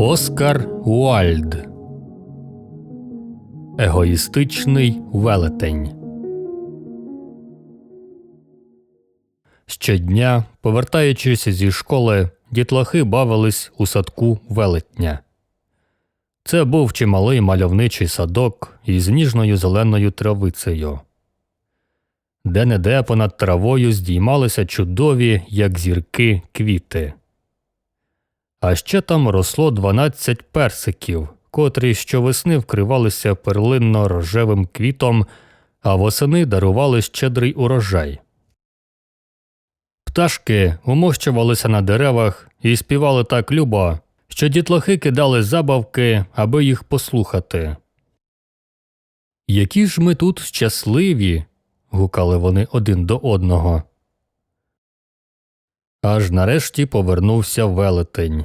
Оскар Уальд Егоїстичний велетень. Щодня, повертаючись зі школи, дітлахи бавились у садку велетня. Це був чималий мальовничий садок із ніжною зеленою травицею. Де не де понад травою здіймалися чудові, як зірки, квіти. А ще там росло 12 персиків, котрі щовесни вкривалися перлинно рожевим квітом, а восени дарували щедрий урожай. Пташки умощувалися на деревах і співали так любо, що дітлахи кидали забавки, аби їх послухати. Які ж ми тут щасливі. гукали вони один до одного. Аж нарешті повернувся велетень.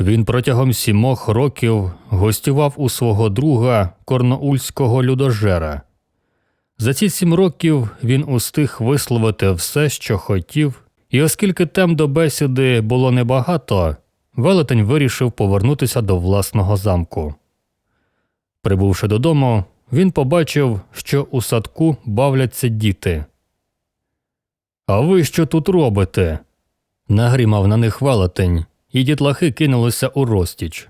Він протягом сімох років гостював у свого друга корноульського людожера. За ці сім років він устиг висловити все, що хотів, і оскільки тем до бесіди було небагато, велетень вирішив повернутися до власного замку. Прибувши додому, він побачив, що у садку бавляться діти. А ви що тут робите? нагрімав на них велетень, і дітлахи кинулися у розтіч.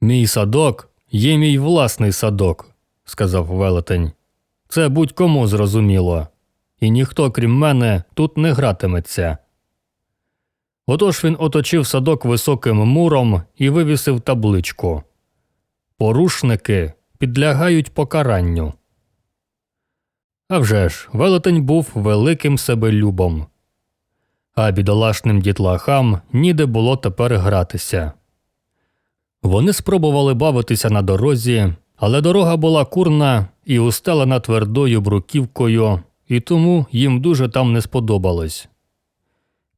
Мій садок є мій власний садок, сказав велетень. Це будь-кому зрозуміло, і ніхто, крім мене, тут не гратиметься. Отож він оточив садок високим муром і вивісив табличку Порушники підлягають покаранню. А вже ж, велетень був великим себелюбом, а бідолашним дітлахам ніде було тепер гратися. Вони спробували бавитися на дорозі, але дорога була курна і устелена твердою бруківкою, і тому їм дуже там не сподобалось.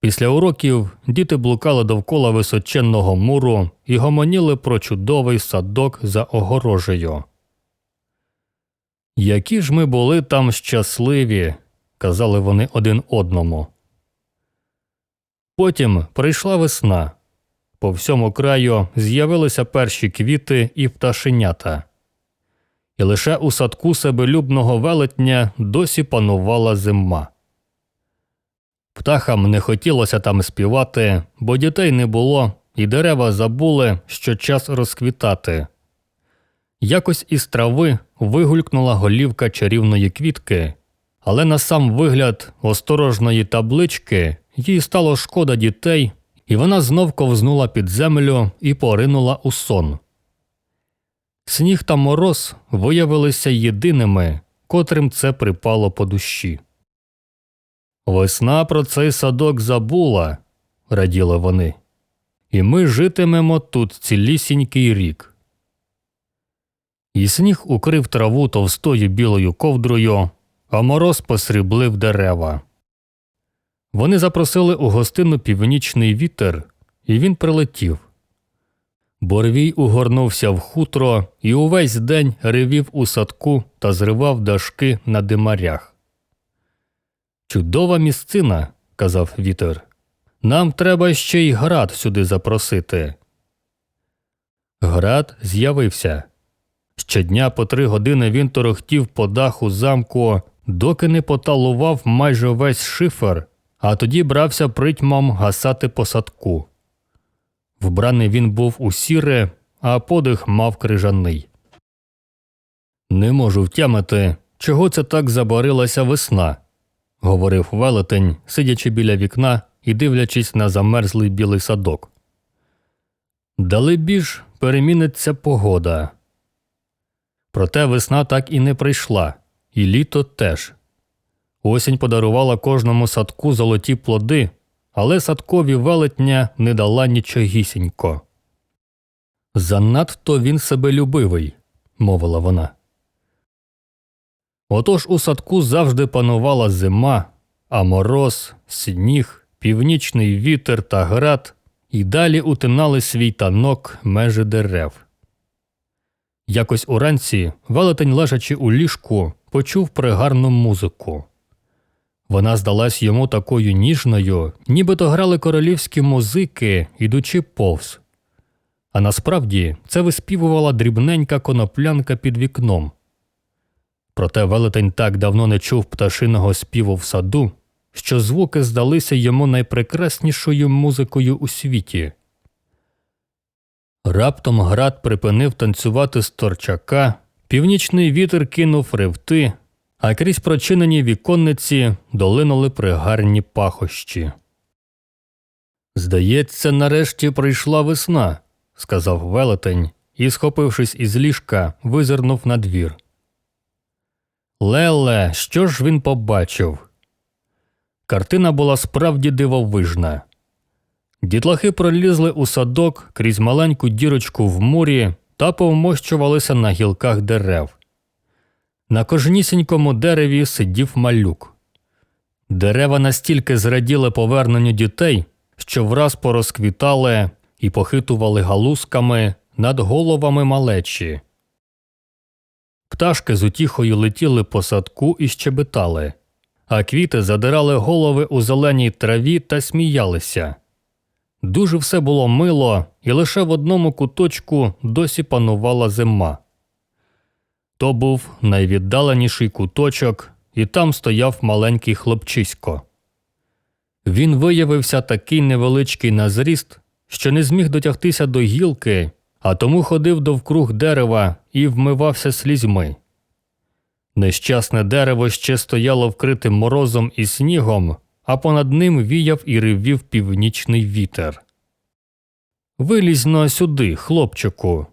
Після уроків діти блукали довкола височенного муру і гомоніли про чудовий садок за огорожею. Які ж ми були там щасливі, казали вони один одному. Потім прийшла весна. По всьому краю з'явилися перші квіти і пташенята. І лише у садку себелюбного велетня досі панувала зима. Птахам не хотілося там співати, бо дітей не було, і дерева забули, що час розквітати. Якось із трави вигулькнула голівка чарівної квітки, але на сам вигляд осторожної таблички їй стало шкода дітей, і вона знов ковзнула під землю і поринула у сон. Сніг та мороз виявилися єдиними, котрим це припало по душі. Весна про цей садок забула, раділи вони, і ми житимемо тут цілісінький рік. І сніг укрив траву товстою білою ковдрою, а мороз посріблив дерева. Вони запросили у гостину північний вітер, і він прилетів. Борвій угорнувся в хутро і увесь день ревів у садку та зривав дашки на димарях. Чудова місцина, казав вітер. Нам треба ще й град сюди запросити. Град з'явився. Щодня по три години він торохтів по даху замку, доки не поталував майже весь шифер, а тоді брався притьмом гасати по садку. Вбраний він був у сіре, а подих мав крижаний. Не можу втямити, чого це так забарилася весна, говорив велетень, сидячи біля вікна і дивлячись на замерзлий білий садок. Далебі ж переміниться погода. Проте весна так і не прийшла, і літо теж. Осінь подарувала кожному садку золоті плоди, але садкові велетня не дала нічогісінько. Занадто він себелюбивий, мовила вона. Отож у садку завжди панувала зима, а мороз, сніг, північний вітер та град і далі утинали свій танок межі дерев. Якось уранці велетень, лежачи у ліжку, почув пригарну музику. Вона здалась йому такою ніжною, нібито грали королівські музики, ідучи повз. А насправді це виспівувала дрібненька коноплянка під вікном. Проте велетень так давно не чув пташиного співу в саду, що звуки здалися йому найпрекраснішою музикою у світі. Раптом град припинив танцювати з торчака, північний вітер кинув ревти, а крізь прочинені віконниці долинули пригарні пахощі. Здається, нарешті прийшла весна, сказав велетень і, схопившись із ліжка, визирнув на двір. Леле, що ж він побачив? Картина була справді дивовижна. Дітлахи пролізли у садок крізь маленьку дірочку в мурі та повмощувалися на гілках дерев. На кожнісінькому дереві сидів малюк. Дерева настільки зраділи поверненню дітей, що враз порозквітали і похитували галузками над головами малечі. Пташки з утіхою летіли по садку і щебетали, а квіти задирали голови у зеленій траві та сміялися. Дуже все було мило, і лише в одному куточку досі панувала зима. То був найвіддаленіший куточок, і там стояв маленький хлопчисько. Він виявився такий невеличкий на зріст, що не зміг дотягтися до гілки, а тому ходив довкруг дерева і вмивався слізьми. Нещасне дерево ще стояло вкритим морозом і снігом, а понад ним віяв і ревів північний вітер. Вилізь но сюди, хлопчику,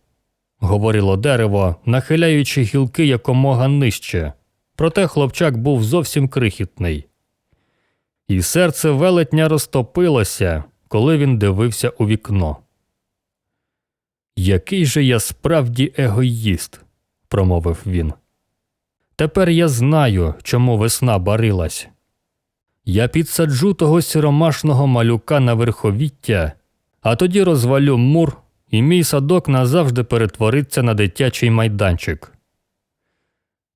говорило дерево, нахиляючи гілки якомога нижче. Проте хлопчак був зовсім крихітний. І серце велетня розтопилося, коли він дивився у вікно. Який же я справді егоїст, промовив він. Тепер я знаю, чому весна барилась. Я підсаджу того сіромашного малюка на верховіття, а тоді розвалю мур, і мій садок назавжди перетвориться на дитячий майданчик.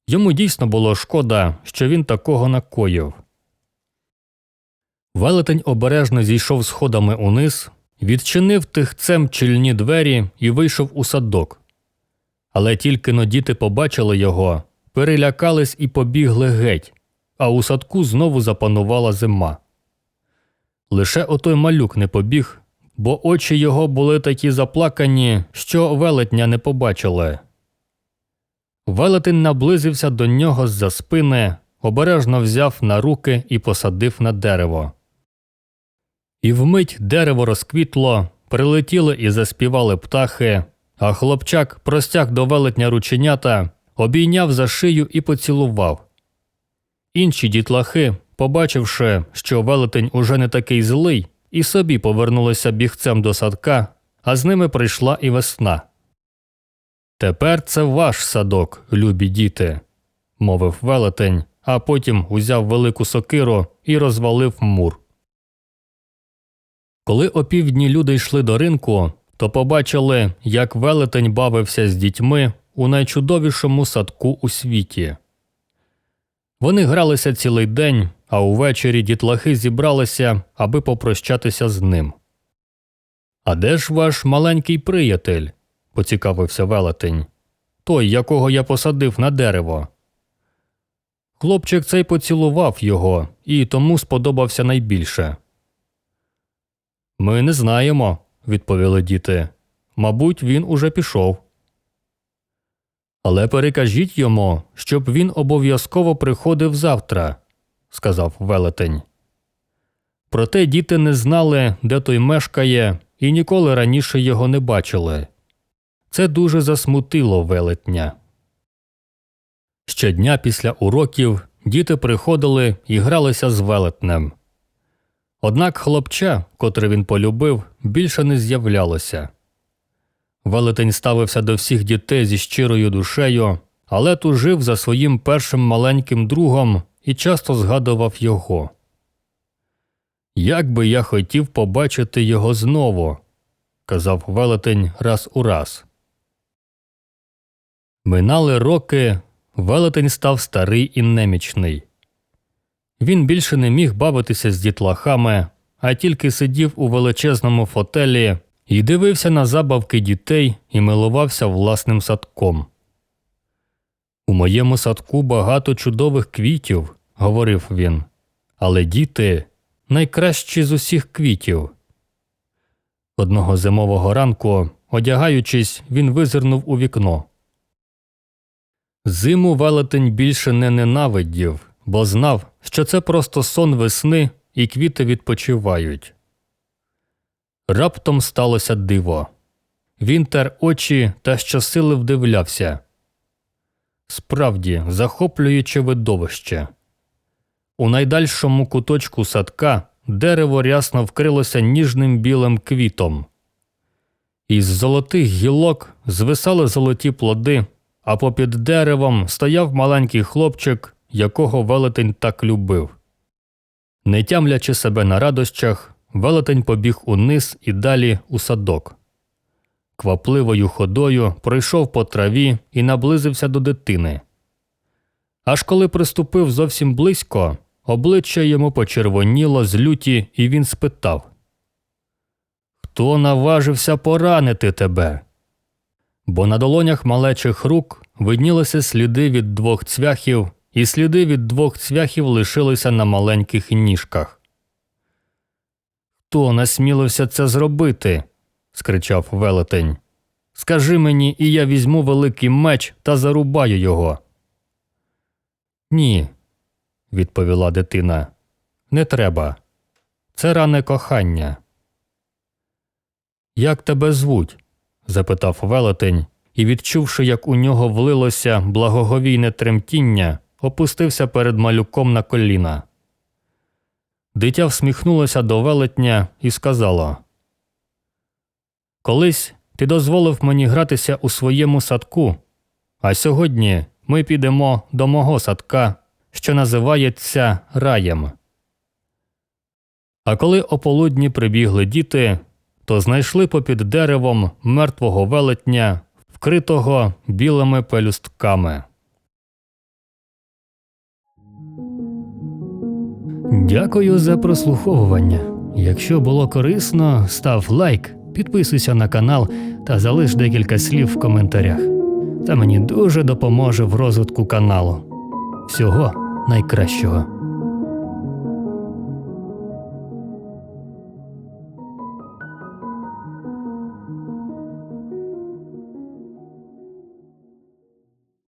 Йому дійсно було шкода, що він такого накоїв. Велетень обережно зійшов сходами униз, відчинив тихцем чільні двері і вийшов у садок. Але тільки но діти побачили його, перелякались і побігли геть, а у садку знову запанувала зима. Лише отой малюк не побіг, бо очі його були такі заплакані, що велетня не побачили. Велетень наблизився до нього з-за спини, обережно взяв на руки і посадив на дерево. І вмить дерево розквітло, прилетіли і заспівали птахи, а хлопчак простяг до велетня рученята, обійняв за шию і поцілував. Інші дітлахи, побачивши, що велетень уже не такий злий, і собі повернулися бігцем до садка, а з ними прийшла і весна. Тепер це ваш садок, любі діти, мовив велетень, а потім узяв велику сокиру і розвалив мур. Коли опівдні люди йшли до ринку, то побачили, як велетень бавився з дітьми у найчудовішому садку у світі. Вони гралися цілий день, а увечері дітлахи зібралися, аби попрощатися з ним. А де ж ваш маленький приятель? поцікавився велетень. Той, якого я посадив на дерево. Хлопчик цей поцілував його і тому сподобався найбільше. Ми не знаємо, відповіли діти. Мабуть, він уже пішов. Але перекажіть йому, щоб він обов'язково приходив завтра, сказав велетень. Проте діти не знали, де той мешкає, і ніколи раніше його не бачили. Це дуже засмутило велетня. Щодня після уроків діти приходили і гралися з велетнем. Однак хлопча, котре він полюбив, більше не з'являлося. Велетень ставився до всіх дітей зі щирою душею, але тужив за своїм першим маленьким другом і часто згадував його. Як би я хотів побачити його знову, казав велетень раз у раз. Минали роки, велетень став старий і немічний. Він більше не міг бавитися з дітлахами, а тільки сидів у величезному фотелі і дивився на забавки дітей і милувався власним садком. У моєму садку багато чудових квітів, говорив він, але діти найкращі з усіх квітів. Одного зимового ранку, одягаючись, він визирнув у вікно. Зиму велетень більше не ненавидів, бо знав, що це просто сон весни і квіти відпочивають. Раптом сталося диво. Він тер очі та щосили вдивлявся. Справді, захоплююче видовище. У найдальшому куточку садка дерево рясно вкрилося ніжним білим квітом. Із золотих гілок звисали золоті плоди, а попід деревом стояв маленький хлопчик, якого велетень так любив. Не тямлячи себе на радощах, велетень побіг униз і далі у садок. Квапливою ходою пройшов по траві і наблизився до дитини. Аж коли приступив зовсім близько, обличчя йому почервоніло з люті, і він спитав Хто наважився поранити тебе? Бо на долонях малечих рук виднілися сліди від двох цвяхів, і сліди від двох цвяхів лишилися на маленьких ніжках. Хто насмілився це зробити? скричав велетень. Скажи мені, і я візьму великий меч та зарубаю його. Ні, відповіла дитина. Не треба. Це ране кохання. Як тебе звуть? запитав велетень і, відчувши, як у нього влилося благоговійне тремтіння, опустився перед малюком на коліна. Дитя всміхнулося до велетня і сказало Колись ти дозволив мені гратися у своєму садку, а сьогодні ми підемо до мого садка, що називається раєм. А коли ополудні прибігли діти, то знайшли попід деревом мертвого велетня, вкритого білими пелюстками. Дякую за прослуховування. Якщо було корисно, став лайк, підписуйся на канал та залиш декілька слів в коментарях. Це мені дуже допоможе в розвитку каналу. Всього найкращого.